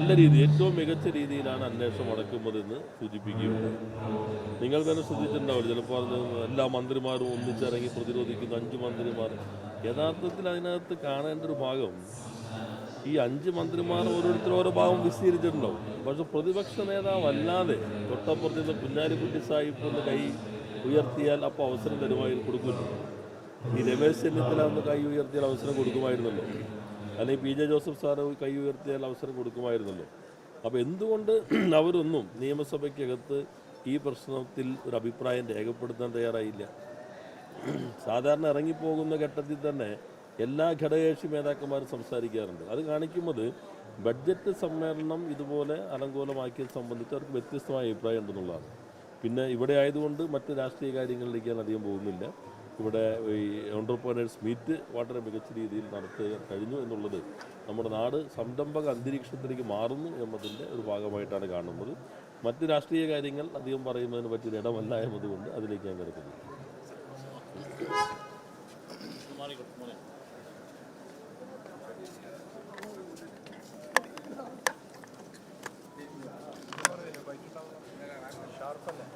നല്ല രീതി ഏറ്റവും മികച്ച രീതിയിലാണ് അന്വേഷണം നടക്കുന്നതെന്ന് സൂചിപ്പിക്കുകയുണ്ട് നിങ്ങൾ തന്നെ ശ്രദ്ധിച്ചിട്ടുണ്ടാവില്ല ചിലപ്പോൾ അത് എല്ലാ മന്ത്രിമാരും ഒന്നിച്ചിറങ്ങി പ്രതിരോധിക്കുന്ന അഞ്ച് മന്ത്രിമാർ. യഥാർത്ഥത്തിൽ അതിനകത്ത് കാണേണ്ട ഒരു ഭാഗം ഈ അഞ്ച് മന്ത്രിമാർ ഓരോരുത്തരും ഓരോ ഭാഗം വിസ്തീരിച്ചിട്ടുണ്ടാവും. പക്ഷെ പ്രതിപക്ഷ നേതാവ് അല്ലാതെ തൊട്ടപ്പുറത്ത് നിന്ന് കുഞ്ഞാലിക്കുട്ടി സാഹിബ് ഒന്ന് കൈ ഉയർത്തിയാൽ അപ്പോൾ അവസരം തരുമായി കൊടുക്കുമല്ലോ ഈ രമേശ് ചെന്നിത്തല ഒന്ന് കൈ ഉയർത്തിയാൽ അവസരം കൊടുക്കുമായിരുന്നല്ലോ. അല്ലെങ്കിൽ പി. ജെ. ജോസഫ് സാറ് കൈ ഉയർത്തിയാൽ അവസരം കൊടുക്കുമായിരുന്നല്ലോ. അപ്പോൾ എന്തുകൊണ്ട് അവരൊന്നും നിയമസഭയ്ക്കകത്ത് ഈ പ്രശ്നത്തിൽ ഒരു അഭിപ്രായം രേഖപ്പെടുത്താൻ തയ്യാറായില്ല? സാധാരണ ഇറങ്ങിപ്പോകുന്ന ഘട്ടത്തിൽ തന്നെ എല്ലാ ഘടകകക്ഷി നേതാക്കന്മാരും സംസാരിക്കാറുണ്ട്. അത് കാണിക്കുന്നത് ബഡ്ജറ്റ് സമ്മേളനം ഇതുപോലെ അലങ്കോലമാക്കിയത് സംബന്ധിച്ച് അവർക്ക് വ്യത്യസ്തമായ അഭിപ്രായം ഉണ്ടെന്നുള്ളതാണ്. പിന്നെ ഇവിടെ ആയതുകൊണ്ട് മറ്റ് രാഷ്ട്രീയ കാര്യങ്ങളിലേക്ക് ഞാൻ അധികം പോകുന്നില്ല. ഇവിടെ ഈ ഓണ്ടർപ്രണേഴ്സ് മീറ്റ് വളരെ മികച്ച രീതിയിൽ നടത്തുക കഴിഞ്ഞു എന്നുള്ളത് നമ്മുടെ നാട് സംരംഭക അന്തരീക്ഷത്തിലേക്ക് മാറുന്നു എന്നതിന്റെ ഒരു ഭാഗമായിട്ടാണ് കാണുന്നത്. മറ്റ് രാഷ്ട്രീയ കാര്യങ്ങൾ അധികം പറയുന്നതിന് പറ്റിയൊരു ഇടമല്ല എന്നതുകൊണ്ട് അതിലേക്ക് ഞാൻ ഷാർപ്പല്ലേ